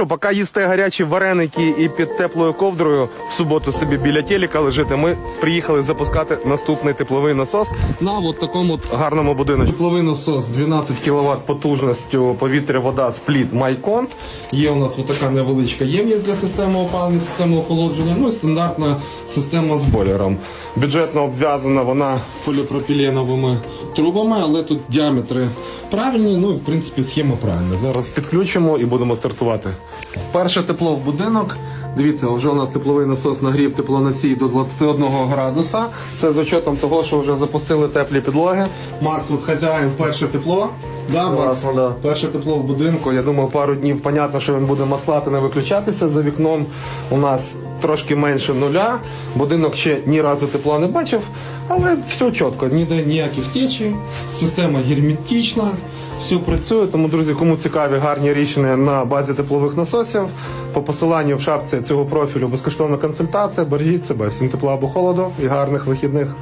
що, поки їсте гарячі вареники і під теплою ковдрою в суботу собі біля телека лежите, ми приїхали запускати наступний тепловий насос на от такому от гарному будинку. Тепловий насос 12 кВт потужністю повітря, вода, спліт Майкон. Є у нас така невеличка ємність для системи опалення, системи охолодження, ну і стандартна система з бойлером. Бюджетно обв'язана вона поліпропіленовими трубами, але тут діаметри правильні, ну і в принципі схема правильна. Зараз підключимо і будемо стартувати. Перше тепло в будинок. Дивіться, вже у нас тепловий насос нагрів теплоносій до 21 градуса. Це з учетом того, що вже запустили теплі підлоги. Макс, от хазяїн, перше тепло. Да, Макс? Класно, да. Перше тепло в будинку. Я думаю, пару днів понятно, що він буде маслати, не виключатися. За вікном у нас трошки менше нуля. Будинок ще ні разу тепла не бачив, але все чітко, ніде ніяких течій, система герметична. Все працює, тому друзі, кому цікаві гарні рішення на базі теплових насосів, по посиланню в шапці цього профілю безкоштовна консультація. Бережіть себе, всім тепла або холоду і гарних вихідних.